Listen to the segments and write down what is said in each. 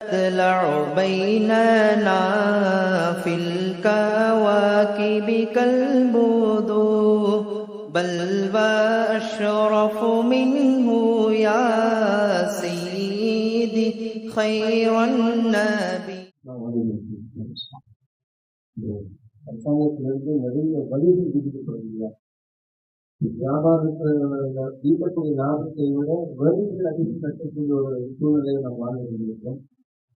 تطلع بيننا في الكواكب كالبدور بل وأشرف منه يا سيدي خير النبي அரசாங்கத்திலிருந்து நிறைய வழிகள் விதிக்கப்படுகிறது வியாபாரத்தில் ஈட்டக்கூடிய லாபத்தை விட வரிகள் அதிகம் கட்டக்கூடிய ஒரு சூழ்நிலையை நாம் வாழ்ந்து கொண்டிருக்கிறோம்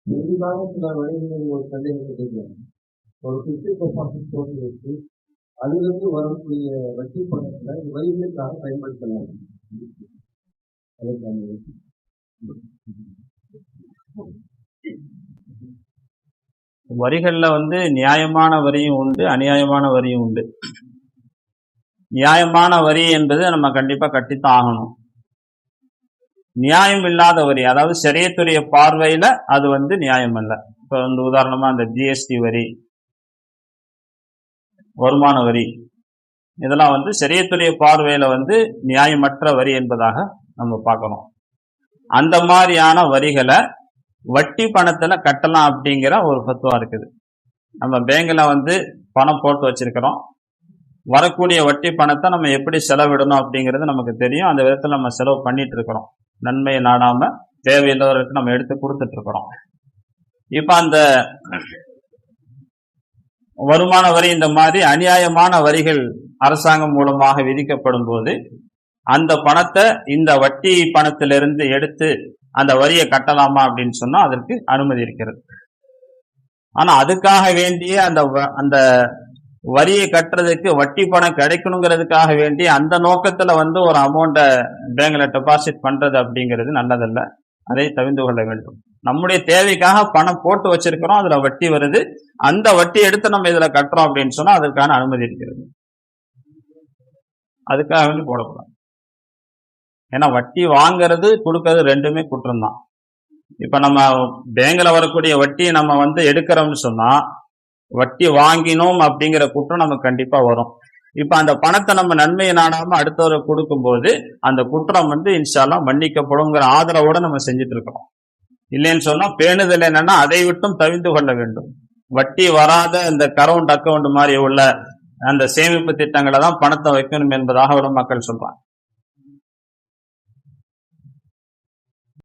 எதிராக சில வழிகளில் ஒரு சந்தேகத்தை கேட்கிறோம் ஒரு பிப்டி பர்சன்ட் போட்டு வச்சு அதிலிருந்து வரக்கூடிய வட்டி பணத்தை வரிகளுக்காக பயன்படுத்தலாம் வரிகளில் வந்து நியாயமான வரியும் உண்டு அநியாயமான வரியும் உண்டு. நியாயமான வரி என்பது நம்ம கண்டிப்பாக கட்டித்தான் ஆகணும். நியாயம் இல்லாத வரி அதாவது சரியத்துடைய பார்வையில அது வந்து நியாயம் அல்ல இப்ப வந்து உதாரணமா அந்த ஜிஎஸ்டி வரி வருமான வரி இதெல்லாம் வந்து சரியத்துடைய பார்வையில வந்து நியாயமற்ற வரி என்பதாக நம்ம பார்க்கணும். அந்த மாதிரியான வரிகளை வட்டி பணத்துல கட்டலாம் அப்படிங்கிற ஒரு பத்துவா இருக்குது. நம்ம பேங்க்ல வந்து பணம் போட்டு வச்சிருக்கிறோம். வரக்கூடிய வட்டி பணத்தை நம்ம எப்படி செலவிடணும் அப்படிங்கிறது நமக்கு தெரியும். அந்த விதத்தில் நம்ம செலவு பண்ணிட்டு இருக்கிறோம். நன்மையை நாடாம தேவையில்லாதவர்களுக்கு நம்ம எடுத்து கொடுத்துட்டு இருக்கிறோம். இப்ப அந்த வருமான வரி இந்த மாதிரி அநியாயமான வரிகள் அரசாங்கம் மூலமாக விதிக்கப்படும் போது அந்த பணத்தை இந்த வட்டி பணத்திலிருந்து எடுத்து அந்த வரியை கட்டலாமா அப்படின்னு சொன்னா அதற்கு அனுமதி இருக்கிறது. ஆனா அதுக்காக வேண்டிய அந்த வ- அந்த வரியை கட்டுறதுக்கு வட்டி பணம் கிடைக்கணுங்கிறதுக்காக வேண்டி அந்த நோக்கத்துல வந்து ஒரு அமௌண்ட்டை பேங்கில் டெபாசிட் பண்றது அப்படிங்கிறது நல்லதல்ல. அதை தவிர்ந்து கொள்ள வேண்டும். நம்முடைய தேவைக்காக பணம் போட்டு வச்சிருக்கிறோம் அதுல வட்டி வருது. அந்த வட்டி எடுத்து நம்ம இதுல கட்டுறோம் அப்படின்னு சொன்னா அதற்கான அனுமதி இருக்கிறது. அதுக்காக வேண்டி போடக்கூடாது. ஏன்னா வட்டி வாங்குறது கொடுக்கறது ரெண்டுமே குற்றம் தான். இப்ப நம்ம பேங்கில் வரக்கூடிய வட்டியை நம்ம வந்து எடுக்கிறோம்னு சொன்னா வட்டி வாங்கினோம் அப்படிங்கிற குற்றம் நமக்கு கண்டிப்பா வரும். இப்ப அந்த பணத்தை நம்ம நன்மையை நாடாம அடுத்தவரை கொடுக்கும்போது அந்த குற்றம் வந்து இன்ஷால்லாம் மன்னிக்கப்படுங்கிற ஆதரவோட நம்ம செஞ்சுட்டு இருக்கிறோம். இல்லைன்னு சொன்னா பேணுதல் என்னன்னா அதை விட்டும் தவிந்து கொள்ள வேண்டும். வட்டி வராத இந்த கரவுண்ட் அக்கவுண்ட் மாதிரி உள்ள அந்த சேமிப்பு திட்டங்களை தான் பணத்தை வைக்கணும் என்பதாக விட மக்கள் சொல்றாங்க.